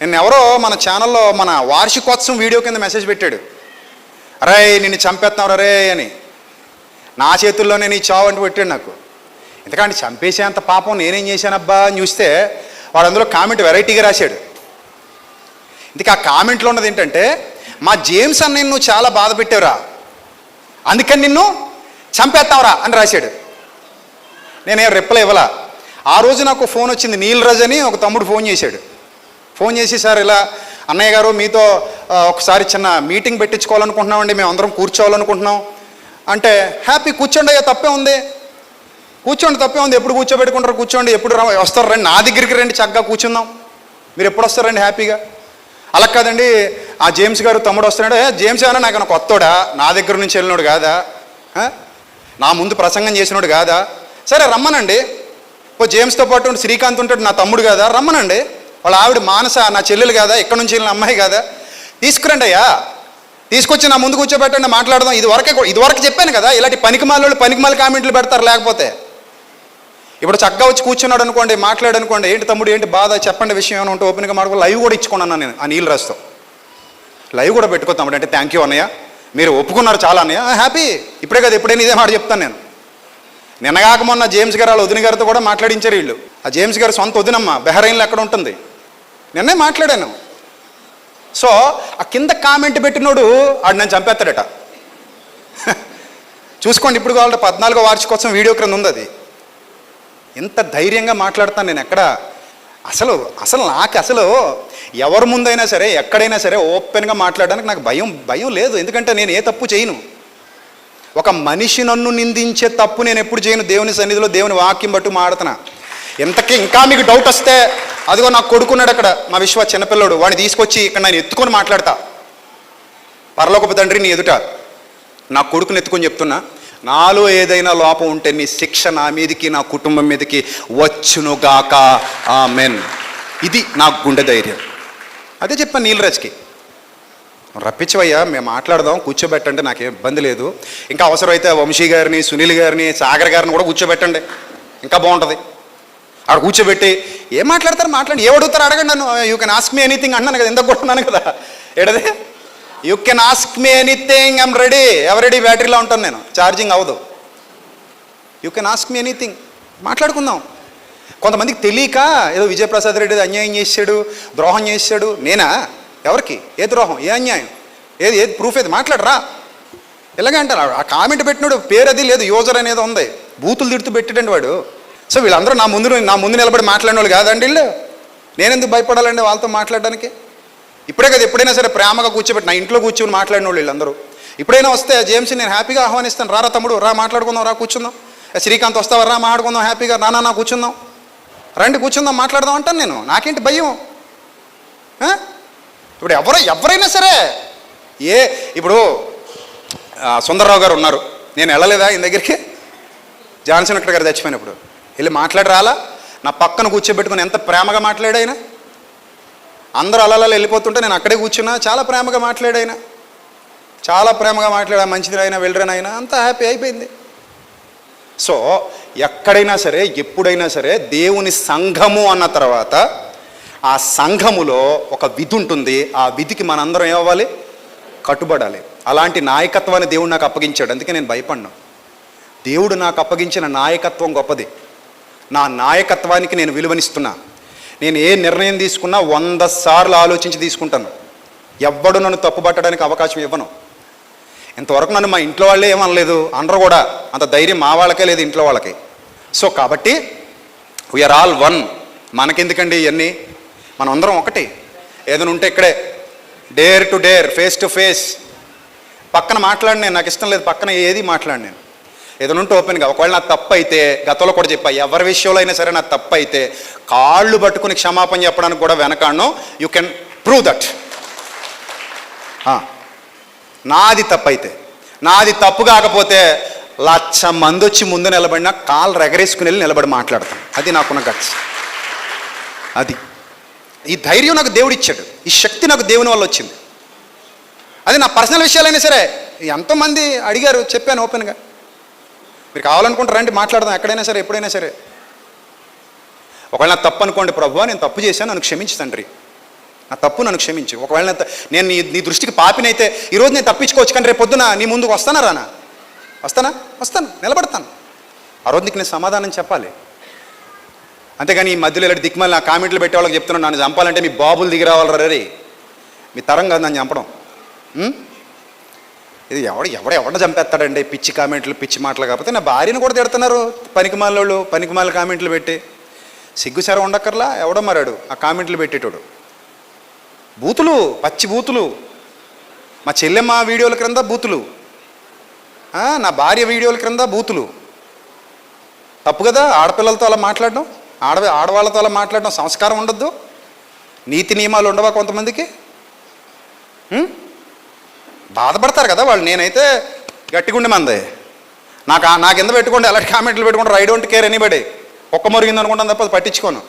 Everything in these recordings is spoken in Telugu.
నిన్న ఎవరో మన ఛానల్లో మన వార్షికోత్సవం వీడియో కింద మెసేజ్ పెట్టాడు. అరే నిన్ను చంపేస్తున్నావు రే అని. నా చేతుల్లోనే నీ చావు అంటూ పెట్టాడు నాకు. ఎందుకంటే చంపేసేంత పాపం నేనేం చేశానబ్బా అని చూస్తే వాడు అందులో కామెంట్ వెరైటీగా రాశాడు. ఇందుకు ఆ కామెంట్లో ఉన్నది ఏంటంటే మా జేమ్స్ అన్న నువ్వు చాలా బాధ పెట్టావురా. అందుకని నిన్ను చంపేస్తావురా అని రాశాడు. నేనేం రిప్లై ఇవ్వలా. ఆ రోజు నాకు ఫోన్ వచ్చింది నీల్ రజ్ అని ఒక తమ్ముడు ఫోన్ చేశాడు. ఫోన్ చేసి సార్ ఇలా అన్నయ్య గారు మీతో ఒకసారి చిన్న మీటింగ్ పెట్టించుకోవాలనుకుంటున్నామండి మేము అందరం కూర్చోవాలనుకుంటున్నాం. అంటే హ్యాపీ కూర్చోండి అయ్యా తప్పే ఉంది. కూర్చోండి తప్పే ఉంది. ఎప్పుడు కూర్చోబెట్టుకుంటారు? కూర్చోండి. ఎప్పుడు వస్తారు రండి నా దగ్గరికి రండి చక్కగా కూర్చుందాం. మీరు ఎప్పుడు వస్తారండి హ్యాపీగా? అలా కాదండి. ఆ జేమ్స్ గారు తమ్ముడు వస్తున్నాడు. జేమ్స్ ఏమన్నా నాకు కొత్తోడా? నా దగ్గర నుంచి వెళ్ళినోడు కాదా? నా ముందు ప్రసంగం చేసినోడు కాదా? సరే రమ్మనండి. ఓ జేమ్స్తో పాటు శ్రీకాంత్ ఉంటాడు నా తమ్ముడు కాదా? రమ్మనండి. వాళ్ళ ఆవిడ మానస నా చెల్లెలు కదా ఎక్కడి నుంచి వెళ్ళిన అమ్మాయి కదా? తీసుకురండి అయ్యా. తీసుకొచ్చి నా ముందు కూర్చోబెట్టండి మాట్లాడదాం. ఇది వరకే ఇది వరకు చెప్పాను కదా ఇలాంటి పనికిమాల పనికిమాల కామెంట్లు పెడతారు లేకపోతే. ఇప్పుడు చక్కగా వచ్చి కూర్చున్నాడు అనుకోండి మాట్లాడు అనుకోండి ఏంటి తమ్ముడు ఏంటి బాధ చెప్పండి విషయం ఏమైనా ఉంటే ఓపెన్గా మాట్లాడు. లైవ్ కూడా ఇచ్చుకున్నాను నేను ఆ నీళ్ళు రాస్తాం లైవ్ కూడా పెట్టుకో తమ్ముడు అంటే థ్యాంక్ యూ అన్నయ్య. మీరు ఒప్పుకున్నారు చాలా అన్నయ్య. హ్యాపీ ఇప్పుడే కదా ఇప్పుడైనా ఇదే మాట చెప్తాను నేను. నిన్నగాక మొన్న జేమ్స్ గారు వాళ్ళ వదిన గారితో కూడా మాట్లాడించారు వీళ్ళు. ఆ జేమ్స్ గారు సొంత వదినమ్మ బెహరైన్లో ఎక్కడ ఉంటుంది? నిన్నే మాట్లాడాను. సో ఆ కింద కామెంట్ పెట్టినోడు ఆడు నన్ను చంపేస్తాడట. చూసుకోండి ఇప్పుడు కావాలంటే పద్నాలుగో వార్షికోత్సవం వీడియో క్రింద ఉంది అది. ఎంత ధైర్యంగా మాట్లాడతాను నేను ఎక్కడ? అసలు అసలు నాకు అసలు ఎవరి ముందైనా సరే ఎక్కడైనా సరే ఓపెన్గా మాట్లాడడానికి నాకు భయం భయం లేదు. ఎందుకంటే నేను ఏ తప్పు చేయను. ఒక మనిషి నన్ను నిందించే తప్పు నేను ఎప్పుడు చేయను. దేవుని సన్నిధిలో దేవుని వాక్యం బట్టి మాడుతున్నా ఇంతకీ ఇంకా మీకు డౌట్ వస్తే అదిగో నాకు కొడుకున్నాడు అక్కడ మా విశ్వ చిన్నపిల్లడు వాడిని తీసుకొచ్చి ఇక్కడ నేను ఎత్తుకొని మాట్లాడతా. పరలోకపు తండ్రి నీ ఎదుట. నా కొడుకుని ఎత్తుకొని చెప్తున్నా నాలో ఏదైనా లోపం ఉంటే నీ శిక్ష నా మీదికి నా కుటుంబం మీదకి వచ్చునుగాక. ఆ మెన్ ఇది నా గుండె ధైర్యం. అదే చెప్పాను నీలరాజ్కి. రప్పించవయ్యా మేము మాట్లాడదాం కూర్చోబెట్టండి నాకు ఇబ్బంది లేదు. ఇంకా అవసరమైతే వంశీ గారిని సునీల్ గారిని సాగర్ గారిని కూడా కూర్చోబెట్టండి. ఇంకా బాగుంటుంది. ఆడ కూర్చోబెట్టి ఏం మాట్లాడతారు? మాట్లాడి ఏ అడుగుతారు? అడగండి నన్ను. You can ask me anything అన్నాను కదా ఎందుకు కొట్టున్నాను కదా. ఏడది? You can ask me anything I'm ready Eveready బ్యాటరీలో ఉంటాను నేను. ఛార్జింగ్ అవ్వదు. You can ask me anything మాట్లాడుకుందాం. కొంతమందికి తెలియక ఏదో విజయప్రసాద్ రెడ్డి అన్యాయం చేశాడు ద్రోహం చేశాడు. నేనా? ఎవరికి? ఏ ద్రోహం? ఏ అన్యాయం? ఏది? ఏది? ప్రూఫ్ ఏది? మాట్లాడరా. ఇలాగే అంటారు ఆ కామెంట్ పెట్టినాడు పేరు అది లేదు యూజర్ అనేది ఉంది. బూతులు తిడుతూ పెట్టాడండి వాడు. సో వీళ్ళందరూ నా ముందు నా ముందు నిలబడి మాట్లాడిన వాళ్ళు కాదండి వీళ్ళు. నేనెందుకు భయపడాలండి వాళ్ళతో మాట్లాడడానికి? ఇప్పుడే కదా ఎప్పుడైనా సరే ప్రేమగా కూర్చోబెట్టి నా ఇంట్లో కూర్చొని మాట్లాడిన వాళ్ళు వీళ్ళందరూ. ఇప్పుడైనా వస్తే జేమ్స్ నేను హ్యాపీగా ఆహ్వానిస్తాను. రారా తమ్ముడు రా మాట్లాడుకుందాం రా కూర్చుందాం. శ్రీకాంత్ వస్తావా? రా మాట్లాడుకుందాం హ్యాపీగా నానా నా కూర్చుందాం. రండి కూర్చుందాం మాట్లాడదాం అంటాను నేను. నాకేంటి భయం? ఇప్పుడు ఎవరు ఎవరైనా సరే ఏ ఇప్పుడు సుందరరావు సుందర్రావు గారు ఉన్నారు. నేను వెళ్ళలేదా ఈయన దగ్గరికి? జాన్సన్ అక్కడ గారు చచ్చిపోయినప్పుడు. వెళ్ళి మాట్లాడి రాలా నా పక్కన కూర్చోబెట్టుకుని ఎంత ప్రేమగా మాట్లాడాయన అందరూ అలా వెళ్ళిపోతుంటే నేను అక్కడే కూర్చున్నా చాలా ప్రేమగా మాట్లాడాయన చాలా ప్రేమగా మాట్లాడా మంచిది వెళ్ళరనైనా అంతా హ్యాపీ అయిపోయింది. సో ఎక్కడైనా సరే ఎప్పుడైనా సరే దేవుని సంఘము అన్న తర్వాత ఆ సంఘములో ఒక విధి ఉంటుంది. ఆ విధికి మనందరం ఏమవ్వాలి? కట్టుబడాలి. అలాంటి నాయకత్వాన్ని దేవుడు నాకు అప్పగించాడు. అందుకే నేను భయపడ్డాను. దేవుడు నాకు అప్పగించిన నాయకత్వం గొప్పది. నా నాయకత్వానికి నేను విలువనిస్తున్నా. నేను ఏ నిర్ణయం తీసుకున్నా వంద సార్లు ఆలోచించి తీసుకుంటాను. ఎవ్వడు నన్ను తప్పుపట్టడానికి అవకాశం ఇవ్వను. ఇంతవరకు నన్ను మా ఇంట్లో వాళ్ళే ఏమనలేదు. అందరూ కూడా అంత ధైర్యం మా వాళ్ళకే లేదు ఇంట్లో వాళ్ళకి. సో కాబట్టి వీఆర్ ఆల్ వన్ మనకెందుకండి ఇవన్నీ? మనందరం ఒకటి. ఏదైనా ఉంటే ఇక్కడే. Dare to dare face to face పక్కన మాట్లాడి నేను నాకు ఇష్టం లేదు. పక్కన ఏది మాట్లాడి నేను? ఏదైనా ఉంటే ఓపెన్గా ఒకవేళ నా తప్పు అయితే గతంలో కూడా చెప్పా ఎవరి విషయంలో అయినా సరే నా తప్పు అయితే కాళ్ళు పట్టుకుని క్షమాపణ చెప్పడానికి కూడా వెనకాడను. యూ కెన్ ప్రూవ్ దట్ నాది తప్పు అయితే నాది తప్పు కాకపోతే లక్ష మంది వచ్చి ముందు నిలబడినా కాళ్ళు రెగరేసుకుని వెళ్ళి నిలబడి మాట్లాడతాను అది నాకున్న గట్స్. అది. ఈ ధైర్యం నాకు దేవుడు ఇచ్చాడు. ఈ శక్తి నాకు దేవుని వల్ల వచ్చింది. అది నా పర్సనల్ విషయాలైనా సరే ఎంతోమంది అడిగారు చెప్పాను ఓపెన్గా మీరు కావాలనుకుంటే రండి మాట్లాడదాం. ఎక్కడైనా సరే ఎప్పుడైనా సరే. ఒకవేళ నాకు తప్పు అనుకోండి ప్రభు నేను తప్పు చేశాను నన్ను క్షమించు తండ్రి. నా తప్పు నన్ను క్షమించు. ఒకవేళ నేను నీ నీ దృష్టికి పాపినైతే ఈరోజు నేను తప్పించుకోవచ్చు కానీ రేపు పొద్దున నీ ముందుకు వస్తానా రానా? వస్తానా? వస్తాను. నిలబడతాను. ఆ రోజు నీకు నేను సమాధానం చెప్పాలి. అంతేగాని ఈ మధ్యలో ఇలాంటి దిక్కుమల్లి నా కామెంట్లు పెట్టే వాళ్ళకి చెప్తున్నాను. నన్ను చంపాలంటే మీ బాబులు దిగి రావాలి రే? మీ తరం కాదు నన్ను చంపడం. ఇది ఎవడు ఎవడ ఎవడ చంపేస్తాడండి? పిచ్చి కామెంట్లు పిచ్చి మాటలు కాకపోతే నా భార్యను కూడా తిడుతున్నారు పనికిమాలోళ్ళు పనికిమాల కామెంట్లు పెట్టి. సిగ్గుసారం ఉండక్కర్లా? ఎవడో మరాడు. ఆ కామెంట్లు పెట్టేటోడు. బూతులు పచ్చి బూతులు. మా చెల్లెమ్మ వీడియోల క్రింద బూతులు. నా భార్య వీడియోల క్రింద బూతులు. తప్పు కదా? ఆడపిల్లలతో అలా మాట్లాడడం? ఆడ ఆడవాళ్ళతో అలా మాట్లాడడం సంస్కారం ఉండద్దు? నీతి నియమాలు ఉండవా కొంతమందికి? బాధపడతారు కదా వాళ్ళు. నేనైతే గట్టిగుండి మంది. నాకు ఆ- నా కింద పెట్టుకోండి అలాంటి కామెంట్లు పెట్టుకుంటారు? ఐ డోంట్ కేర్ ఎనీబడి ఒక్క మురిగింది అనుకుంటాను తప్ప అది పట్టించుకోను.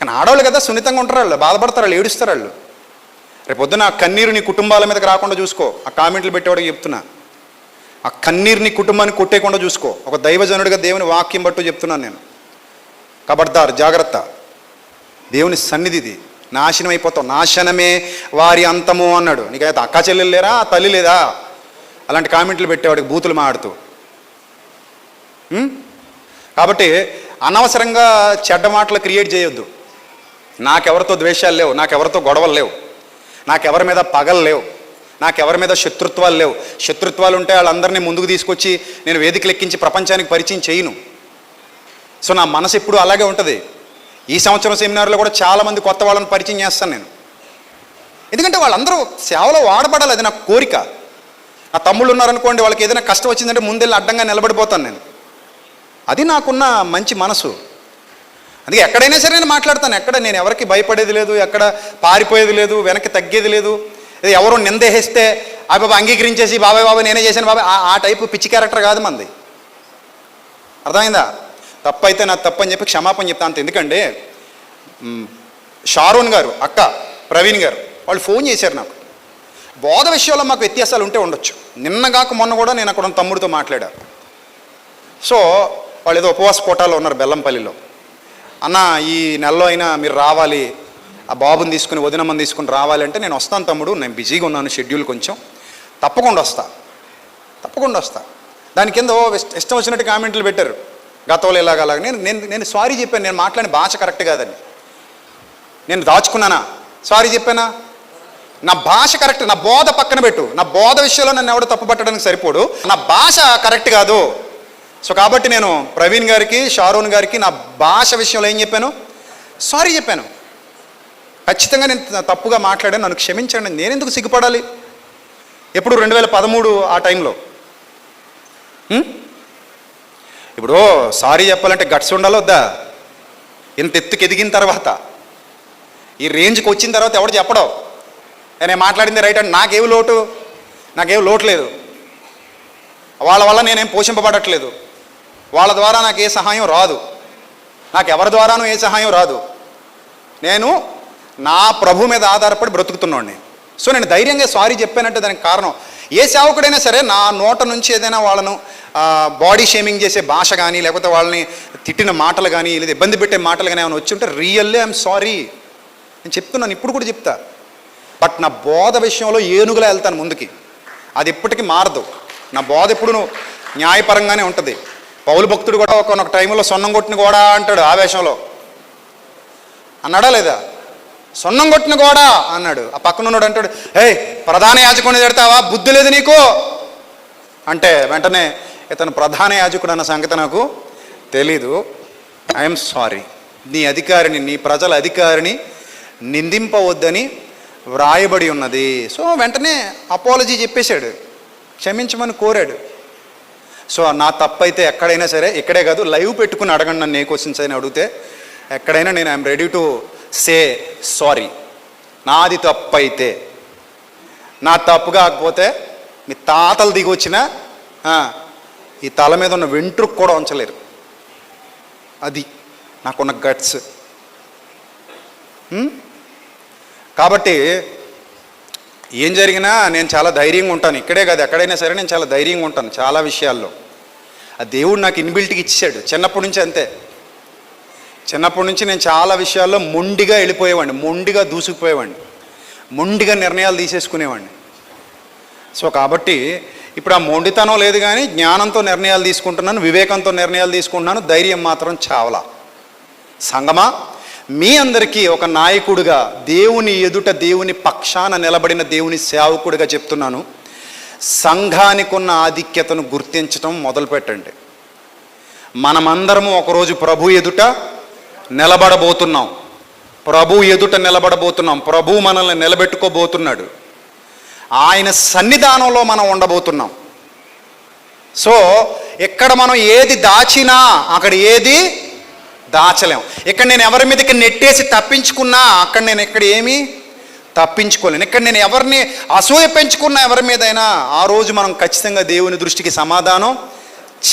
కానీ ఆడవాళ్ళు కదా సున్నితంగా ఉంటారు వాళ్ళు. బాధపడతారు వాళ్ళు ఏడుస్తారు వాళ్ళు. రేపు పొద్దున ఆ కన్నీరు నీ కుటుంబాల మీదకి రాకుండా చూసుకో. ఆ కామెంట్లు పెట్టేవాడికి చెప్తున్నా. ఆ కన్నీరు నీ కుటుంబాన్ని కొట్టేయకుండా చూసుకో. ఒక దైవజనుడిగా దేవుని వాక్యం బట్టు చెప్తున్నాను నేను. కబడ్దార్ జాగ్రత్త. దేవుని సన్నిధి ఇది. నాశనం అయిపోతావు నాశనమే వారి అంతము అన్నాడు. నీకైతే అక్క చెల్లెలు లేరా తల్లి లేదా? అలాంటి కామెంట్లు పెట్టేవాడికి బూతులు మాడుతూ. కాబట్టి అనవసరంగా చెడ్డ మాటలు క్రియేట్ చేయొద్దు. నాకెవరితో ద్వేషాలు లేవు నాకెవరితో గొడవలు లేవు నాకెవరి మీద పగలు లేవు నాకెవరి మీద శత్రుత్వాలు లేవు. శత్రుత్వాలు ఉంటే వాళ్ళందరినీ ముందుకు తీసుకొచ్చి నేను వేదికలు ఎక్కించి ప్రపంచానికి పరిచయం చేయను. సో నా మనసు ఎప్పుడు అలాగే ఉంటుంది. ఈ సంవత్సరం సెమినార్లో కూడా చాలామంది కొత్త వాళ్ళని పరిచయం చేస్తాను నేను. ఎందుకంటే వాళ్ళందరూ సేవలో వాడబడాలి అది నా కోరిక. నా తమ్ముళ్ళు ఉన్నారనుకోండి వాళ్ళకి ఏదైనా కష్టం వచ్చిందంటే ముందెళ్ళి అడ్డంగా నిలబడిపోతాను నేను. అది నాకున్న మంచి మనసు. అందుకే ఎక్కడైనా సరే నేను మాట్లాడతాను ఎక్కడ నేను ఎవరికి భయపడేది లేదు ఎక్కడ పారిపోయేది లేదు వెనక్కి తగ్గేది లేదు. ఎవరు నిందేహిస్తే నిందేస్తే ఆ బాబా అంగీకరించేసి బాబాయ్ బాబాయ్ నేనే చేశాను బాబాయ్ ఆ- ఆ టైపు పిచ్చి క్యారెక్టర్ కాదు మంది. అర్థమైందా? తప్పైతే నా తప్పు అని చెప్పి క్షమాపణ చెప్తాను అంత. ఎందుకంటే షారూన్ గారు అక్క ప్రవీణ్ గారు వాళ్ళు ఫోన్ చేశారు నాకు. బోధ విషయంలో మాకు వ్యత్యాసాలు ఉంటే ఉండొచ్చు. నిన్నగాక మొన్న కూడా నేను అక్కడ ఉన్న తమ్ముడితో మాట్లాడాను. సో వాళ్ళు ఏదో ఉపవాస కోటాలో ఉన్నారు బెల్లంపల్లిలో. అన్న ఈ నెలలో అయినా మీరు రావాలి. ఆ బాబుని తీసుకుని వదినమ్మని తీసుకుని రావాలి అంటే నేను వస్తాను తమ్ముడు. నేను బిజీగా ఉన్నాను షెడ్యూల్ కొంచెం. తప్పకుండా వస్తా. తప్పకుండా వస్తా. దాని కింద ఓ ఇష్టం వచ్చినట్టు కామెంట్లు పెట్టారు. గతంలో ఇలాగ అలాగ? నేను నేను నేను సారీ చెప్పాను. నేను మాట్లాడిన భాష కరెక్ట్ కాదని. నేను దాచుకున్నానా? సారీ చెప్పానా? నా భాష కరెక్ట్ నా బోధ పక్కన పెట్టు. నా బోధ విషయంలో నన్ను ఎవడు తప్పు పట్టడానికి సరిపోడు. నా భాష కరెక్ట్ కాదు. సో కాబట్టి నేను ప్రవీణ్ గారికి షారూన్ గారికి నా భాష విషయంలో ఏం చెప్పాను? సారీ చెప్పాను. ఖచ్చితంగా నేను తప్పుగా మాట్లాడాను. నన్ను క్షమించండి. నేను ఎందుకు సిగ్గుపడాలి? ఎప్పుడు రెండు వేల పదమూడు ఆ టైంలో? ఇప్పుడు సారీ చెప్పాలంటే గట్స్ ఉండాలొద్దా ఇంత ఎత్తుకు ఎదిగిన తర్వాత ఈ రేంజ్కి వచ్చిన తర్వాత ఎవడు చెప్పడం. నేను మాట్లాడింది రైట్ అంటే నాకేం లోటు? నాకేం లోటు లేదు. వాళ్ళ వల్ల నేనేం పోషింపబడట్లేదు. వాళ్ళ ద్వారా నాకు ఏ సహాయం రాదు. నాకు ఎవరి ద్వారానూ ఏ సహాయం రాదు. నేను నా ప్రభు మీద ఆధారపడి బ్రతుకుతున్నాడిని సో నేను ధైర్యంగా సారీ చెప్పానంటే దానికి కారణం ఏ సేవకుడైనా సరే నా నోట నుంచి ఏదైనా వాళ్ళను బాడీ షేమింగ్ చేసే భాష కానీ లేకపోతే వాళ్ళని తిట్టిన మాటలు కానీ లేదా ఇబ్బంది పెట్టే మాటలు కానీ ఏమైనా వచ్చి ఉంటే రియల్లీ ఐఎమ్ సారీ నేను చెప్తున్నాను ఇప్పుడు కూడా చెప్తా. బట్ నా బోధ విషయంలో ఏనుగులా వెళ్తాను ముందుకి. అది ఎప్పటికీ మారదు. నా బోధ ఎప్పుడు న్యాయపరంగానే ఉంటుంది. పౌలు భక్తుడు కూడా ఒక టైంలో సొన్నం కొట్టిన కూడా అంటాడు ఆవేశంలో. అన్నాడా లేదా? సొన్నం కొట్టిన గోడ అన్నాడు. ఆ పక్కన ఉన్నాడు అంటాడు ఏయ్ ప్రధాన యాజకుని తిడతావా? బుద్ధి లేదు నీకు. అంటే వెంటనే ఇతను ప్రధాన యాజకుడు అన్న సంగతి నాకు తెలీదు. ఐఎమ్ సారీ నీ అధికారిని నీ ప్రజల అధికారిని నిందింపవద్దని వ్రాయబడి ఉన్నది. సో వెంటనే అపాలజీ చెప్పేశాడు. క్షమించమని కోరాడు. సో నా తప్పైతే ఎక్కడైనా సరే ఇక్కడే కాదు లైవ్ పెట్టుకుని అడగండి నన్ను ఏ క్వశ్చన్స్ అయినా అడిగితే. ఎక్కడైనా నేను I'm ready to say sorry. నాది తప్పు అయితే నా తప్పు కాకపోతే మీ తాతలు దిగి వచ్చిన ఈ తల మీద ఉన్న వెంట్రుకు కూడా ఉంచలేరు. అది నాకున్న గట్స్. కాబట్టి ఏం జరిగినా నేను చాలా ధైర్యంగా ఉంటాను. ఇక్కడే కాదు ఎక్కడైనా సరే నేను చాలా ధైర్యంగా ఉంటాను చాలా విషయాల్లో. ఆ దేవుడు నాకు ఇన్బిల్ట్కి ఇచ్చాడు చిన్నప్పటి నుంచి అంతే. చిన్నప్పటి నుంచి నేను చాలా విషయాల్లో మొండిగా వెళ్ళిపోయేవాడిని మొండిగా దూసుకుపోయేవాడిని మొండిగా నిర్ణయాలు తీసేసుకునేవాడిని. సో కాబట్టి ఇప్పుడు ఆ మొండితనం లేదు కానీ జ్ఞానంతో నిర్ణయాలు తీసుకుంటున్నాను వివేకంతో నిర్ణయాలు తీసుకుంటున్నాను ధైర్యం మాత్రం చావలా. సంగమా మీ అందరికీ ఒక నాయకుడిగా దేవుని ఎదుట దేవుని పక్షాన నిలబడిన దేవుని సేవకుడిగా చెప్తున్నాను. సంఘానికి ఉన్న ఆధిక్యతను గుర్తించటం మొదలుపెట్టండి. మనమందరము ఒకరోజు ప్రభు ఎదుట నిలబడబోతున్నాం. ప్రభు ఎదుట నిలబడబోతున్నాం. ప్రభు మనల్ని నిలబెట్టుకోబోతున్నాడు. ఆయన సన్నిధానంలో మనం ఉండబోతున్నాం. సో ఇక్కడ మనం ఏది దాచినా అక్కడ ఏది దాచలేం. ఇక్కడ నేను ఎవరి మీదకి నెట్టేసి తప్పించుకున్నా అక్కడ నేను ఇక్కడ ఏమీ తప్పించుకోలేను. ఇక్కడ నేను ఎవరిని అసూయ పెంచుకున్నా ఎవరి మీదైనా ఆ రోజు మనం ఖచ్చితంగా దేవుని దృష్టికి సమాధానం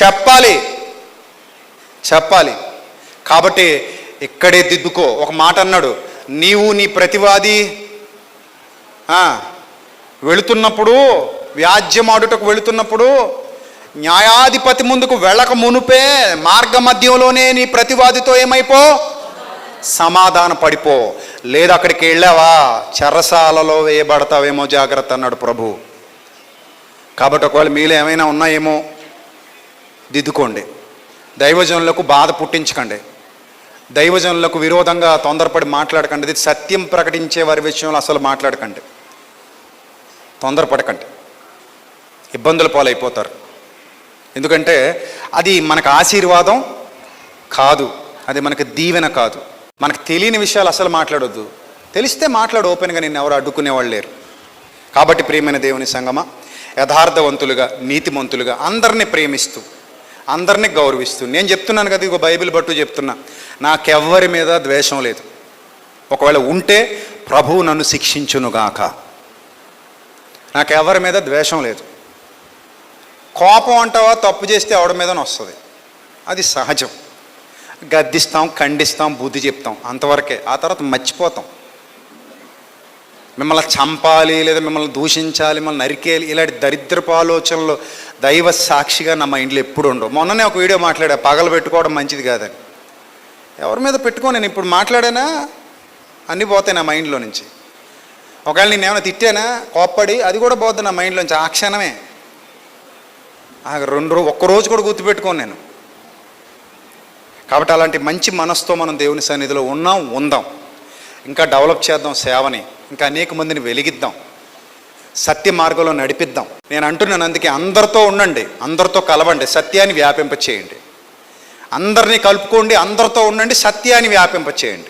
చెప్పాలి. చెప్పాలి. కాబట్టి ఇక్కడే దిద్దుకో. ఒక మాట అన్నాడు నీవు నీ ప్రతివాది వెళుతున్నప్పుడు వ్యాజ్యమాడుటకు వెళుతున్నప్పుడు న్యాయాధిపతి ముందుకు వెళ్ళక మునుపే మార్గ మధ్యంలోనే నీ ప్రతివాదితో ఏమైపో? సమాధాన పడిపో. లేదు అక్కడికి వెళ్ళావా? చెరసాలలో వేయబడతావేమో జాగ్రత్త అన్నాడు ప్రభు. కాబట్టి ఒకవేళ మీలో ఏమైనా ఉన్నాయేమో దిద్దుకోండి. దైవజనులకు బాధ పుట్టించకండి. దైవజనులకు విరోధంగా తొందరపడి మాట్లాడకండి. ఇది సత్యం ప్రకటించే వారి విషయంలో అసలు మాట్లాడకండి. తొందరపడకండి. ఇబ్బందుల పాలైపోతారు. ఎందుకంటే అది మనకు ఆశీర్వాదం కాదు. అది మనకు దీవెన కాదు. మనకు తెలియని విషయాలు అసలు మాట్లాడొద్దు. తెలిస్తే మాట్లాడు ఓపెన్గా నిన్ను ఎవరు అడ్డుకునేవాళ్ళు లేరు. కాబట్టి ప్రియమైన దేవుని సంగమ యథార్థవంతులుగా నీతిమంతులుగా అందరినీ ప్రేమిస్తూ అందరినీ గౌరవిస్తూ. నేను చెప్తున్నాను కదా ఇగో బైబిల్ బట్టు చెప్తున్నా. నాకెవ్వరి మీద ద్వేషం లేదు. ఒకవేళ ఉంటే ప్రభువు నన్ను శిక్షించునుగాక. నాకెవరి మీద ద్వేషం లేదు. కోపం అంటావా తప్పు చేస్తే ఎవడి మీదనే వస్తుంది. అది సహజం. గద్దిస్తాం ఖండిస్తాం బుద్ధి చెప్తాం. అంతవరకే. ఆ తర్వాత మర్చిపోతాం. మిమ్మల్ని చంపాలి లేదా మిమ్మల్ని దూషించాలి మిమ్మల్ని నరికేయాలి ఇలాంటి దరిద్రపు ఆలోచనలు దైవ సాక్షిగా నా మైండ్లో ఎప్పుడు ఉండవు. మొన్ననే ఒక వీడియో మాట్లాడా పగలు పెట్టుకోవడం మంచిది కాదని. ఎవరి మీద పెట్టుకో నేను ఇప్పుడు మాట్లాడానా? అన్నీ పోతాయి నా మైండ్లో నుంచి. ఒకవేళ నేను ఏమైనా తిట్టానా కోప్పడి అది కూడా పోద్ది నా మైండ్లో నుంచి ఆ క్షణమే. ఆ రెండు రోజు ఒక్క రోజు కూడా గుర్తుపెట్టుకోను నేను. కాబట్టి అలాంటి మంచి మనస్తో మనం దేవుని సన్నిధిలో ఉన్నాం ఉందాం. ఇంకా డెవలప్ చేద్దాం సేవని ఇంకా అనేక మందిని వెలిగిద్దాం. సత్య మార్గంలో నడిపిద్దాం. నేను అంటున్నాను అందుకే అందరితో ఉండండి అందరితో కలవండి సత్యాన్ని వ్యాపింప చేయండి అందరినీ కలుపుకోండి అందరితో ఉండండి సత్యాన్ని వ్యాపింపచేయండి.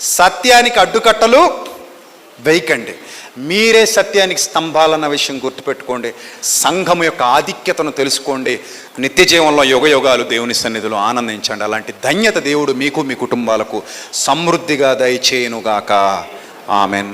సత్యానికి అడ్డుకట్టలు వేయకండి. మీరే సత్యానికి స్తంభాలన్న విషయం గుర్తుపెట్టుకోండి. సంఘం యొక్క ఆధిక్యతను తెలుసుకోండి. నిత్య జీవంలో యుగ యుగాలు దేవుని సన్నిధిలో ఆనందించండి. అలాంటి ధన్యత దేవుడు మీకు మీ కుటుంబాలకు. సమృద్ధిగా దయచేయనుగాక. ఆమెన్.